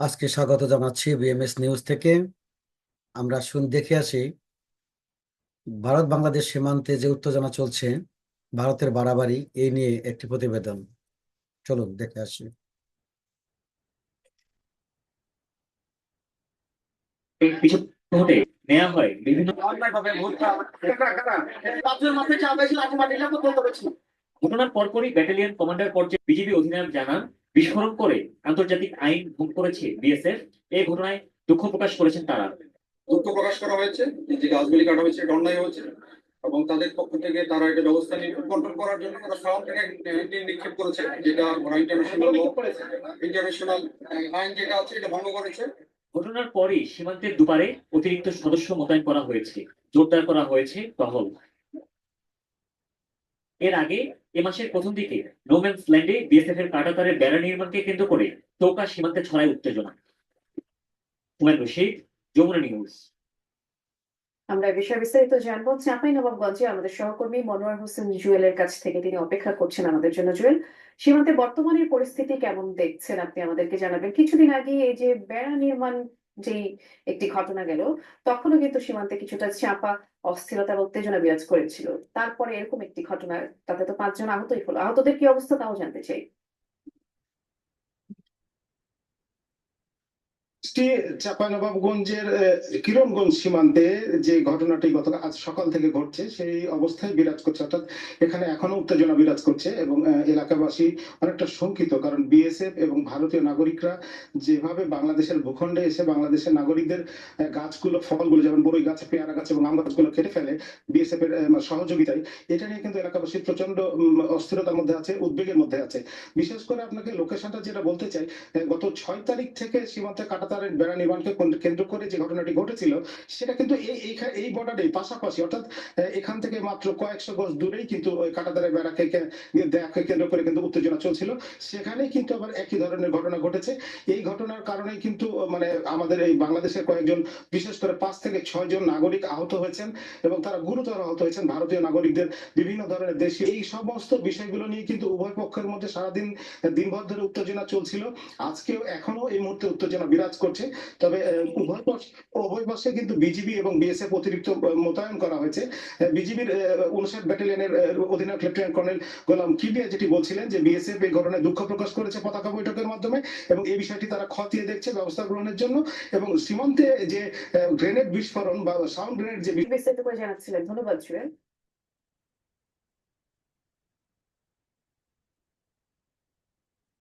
আজকে স্বাগত জানাচ্ছি বিএমএস নিউজ থেকে। আমরা শুন দেখে আসি ভারত বাংলাদেশ সীমান্তে যে উত্তেজনা চলছে ভারতের বাড়াবাড়ি এই নিয়ে একটি প্রতিবেদন। চলুন দেখে আসি। এই পিছু হতে নেওয়া হয় বিভিন্ন ঘটনার পরপরই ব্যাটালিয়ন কমান্ডার পর্যায়ে বিজিবি অধিনায়ক জানান বিস্ফোরণ করে আন্তর্জাতিক আইন ভঙ্গ করেছে বিএসএফ এই ঘটনায় দুঃখ প্রকাশ করেছেন তারা। দুঃখ প্রকাশ করা হয়েছে যে গাছগুলি কাটা হয়েছে অন্যায় হয়েছে এবং তাদের পক্ষ থেকে তারা এটা ব্যবস্থা নিয়ে কন্ট্রোল করার জন্য তারা সাউন্ড নিক্ষেপ করেছে যেটা ইন্টারন্যাশনাল ইন্টারন্যাশনাল আইন যেটা আছে এটা ভঙ্গ করেছে। ঘটনার পরই সীমান্তের দুপারে অতিরিক্ত সদস্য মোতায়েন করা হয়েছে জোরদার করা হয়েছে টহল। এর আগে এ মাসের প্রথম দিকে নোম্যান্স ল্যান্ডে বিএসএফ এর কাটাতারের বেড়া নির্মাণকে কেন্দ্র করে চৌকা সীমান্তে ছড়ায় উত্তেজনা। হুমায়ুন রশিদ, যমুনা নিউজ। আমরা বিষয়ে বিস্তারিত জানব। চাঁপাই নবাবগঞ্জে আমাদের সহকর্মী মনোয়ার হোসেন জুয়েলের কাছ থেকে তিনি অপেক্ষা করছেন আমাদের জন্য। জুয়েল, সীমান্তে বর্তমানের পরিস্থিতি কেমন দেখছেন আপনি আমাদেরকে জানাবেন? কিছুদিন আগে এই যে বেড়া নির্মাণ যেই একটি ঘটনা গেল, তখনও কিন্তু সীমান্তে কিছুটা চাপা, অস্থিরতা এবং উত্তেজনা বিরাজ করেছিল। তারপরে এরকম একটি ঘটনা, তাতে তো পাঁচজন আহতই হলো। আহতদের কি অবস্থা তাও জানতে চাই। চাঁপাইনবাবগঞ্জের আহ, কিরণগঞ্জ সীমান্তে যে ঘটনাটি গত আজ সকাল থেকে ঘটছে সেই অবস্থায় বিরাজ করছে অর্থাৎ এখানে এখনও উত্তেজনা বিরাজ করছে এবং এলাকাবাসী অনেকটা শঙ্কিত কারণ বিএসএফ এবং ভারতীয় নাগরিকরা যেভাবে বাংলাদেশের ভূখণ্ডে এসে বাংলাদেশের নাগরিকদের গাছগুলো ফলগুলো যেমন বড়ই গাছ পেয়ারা গাছ এবং আম গাছগুলো কেটে ফেলে বিএসএফ এর সহযোগিতায় এটা নিয়ে কিন্তু এলাকাবাসী প্রচণ্ড অস্থিরতার মধ্যে আছে উদ্বেগের মধ্যে আছে। বিশেষ করে আপনাকে লোকেশনটা যেটা বলতে চাই গত ছয় তারিখ থেকে সীমান্তে কাটাতারের বেড়া নির্মাণকে কেন্দ্র- করে যে ঘটনাটি ঘটেছিল, সেটা কিন্তু এই এই বর্ডারে পাশাপাশি, অর্থাৎ এখান থেকে মাত্র কয়েকশো গজ দূরেই কিন্তু কাটাতারের বেড়াকে কে- দেয়াকে কেন্দ্র করে কিন্তু উত্তেজনা চলছিল। সেখানেই কিন্তু আবার একই ধরনের ঘটনা ঘটেছে। এই ঘটনার কারণে কিন্তু মানে আমাদের এই বাংলাদেশের কয়েকজন, বিশেষ করে পাঁচ থেকে ছয় জন নাগরিক আহত হয়েছেন এবং তারা গুরুতর আহত হয়েছেন। ভারতীয় নাগরিকদের বিভিন্ন ধরনের দেশে এই সমস্ত বিষয়গুলো নিয়ে কিন্তু উভয় পক্ষের মধ্যে সারাদিন, দিনভর ধরে উত্তেজনা চলছিল। আজকেও এখনও এই মুহূর্তে উত্তেজনা বিরাজ করছে। তবে উভয় পক্ষ, উভয় পক্ষে কিন্তু বিজিবি এবং বিএসএফ অতিরিক্ত মোতায়েন করা হয়েছে। বিজিবির উনষাট ব্যাটালিয়নের অধিনায়ক লেফটেন্যান্ট কর্নেল গোলাম কিবিয়া যেটি বলছিলেন যে বিএসএফ এই ঘটনায় দুঃখ প্রকাশ করেছে পতাকা বৈঠকের মাধ্যমে এবং এই বিষয়টি তারা খতিয়ে দেখছে ব্যবস্থা গ্রহণের জন্য এবং সীমান্তে যে গ্রেনেড বিস্ফোরণ বা সাউন্ড গ্রেনেড যে বিস্তারিত করে জানাচ্ছিলেন। ধন্যবাদ